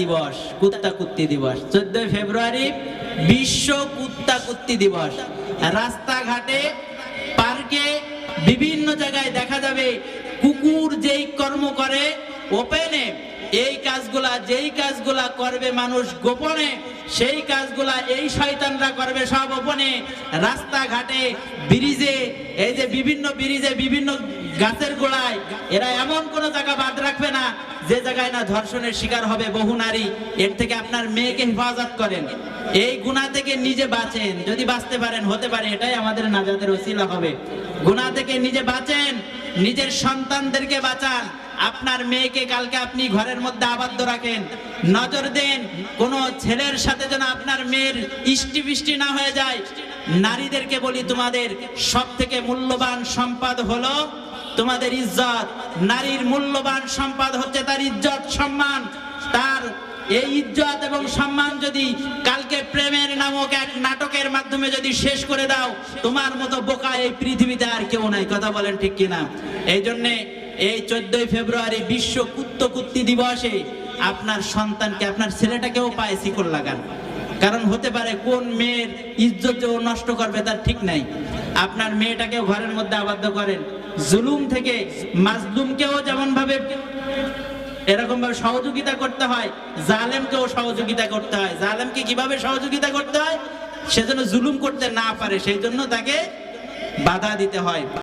দিবস কুত্তা কুত্তি দিবস। চোদ্দই ফেব্রুয়ারি বিশ্ব কুত্তা কুত্তি দিবস। রাস্তাঘাটে, পার্কে, বিভিন্ন জায়গায় দেখা যাবে, কুকুর যেই কর্ম করে ওপেনে এই কাজগুলা, যেই কাজগুলা করবে মানুষ গোপনে, সেই কাজগুলা এই শয়তানরা করবে সব গোপনে রাস্তাঘাটে ব্রিজে এই যে বিভিন্ন ব্রিজে বিভিন্ন গাছের গোড়ায়, এরা এমন কোন জায়গা বাদ রাখবে না, যে জায়গায় না ধর্ষণের শিকার হবে বহু নারী। এর থেকে আপনার মেয়েকে হেফাজত করেন। এই গুণা থেকে নিজে বাঁচেন। যদি বাঁচতে পারেন, হতে পারে, এটাই আমাদের নাজাদের ওসিলা হবে। গুণা থেকে নিজে বাঁচেন, নিজের সন্তানদেরকে বাঁচান। আপনার মেয়েকে কালকে আপনি ঘরের মধ্যে আবদ্ধ রাখেন। নজর দেন, কোন ছেলের সাথে যেন আপনার মেয়ের ইষ্টি বৃষ্টি না হয়ে যায়। নারীদেরকে বলি, তোমাদের সব থেকে মূল্যবান সম্পদ হলো তোমাদের ইজ্জত। নারীর মূল্যবান সম্পদ হচ্ছে তার ইজ্জত, সম্মান। তার এই ইজ্জত এবং সম্মান যদি কালকে প্রেমের নামক এক নাটকের মাধ্যমে যদি শেষ করে দাও, তোমার মতো বোকা এই পৃথিবীতে আর কেউ নাই। কথা বলেন ঠিক কিনা? এই জন্যে এই চোদ্দই ফেব্রুয়ারি বিশ্ব কুত্ত কুত্তি দিবসে আপনার সন্তানকে, আপনার ছেলেটাকেও পায়ে শিকল লাগান। কারণ হতে পারে কোন মেয়ের ইজ্জত যে ও নষ্ট করবে তার ঠিক নাই। আপনার মেয়েটাকেও ঘরের মধ্যে আবদ্ধ করেন। জুলুম থেকে মাজলুমকেও যেমন ভাবে এরকম ভাবে সহযোগিতা করতে হয়, জালেমকেও সহযোগিতা করতে হয়। জালেমকে কীভাবে সহযোগিতা করতে হয়? সেজন্য জুলুম করতে না পারে, সেই জন্য তাকে বাধা দিতে হয়।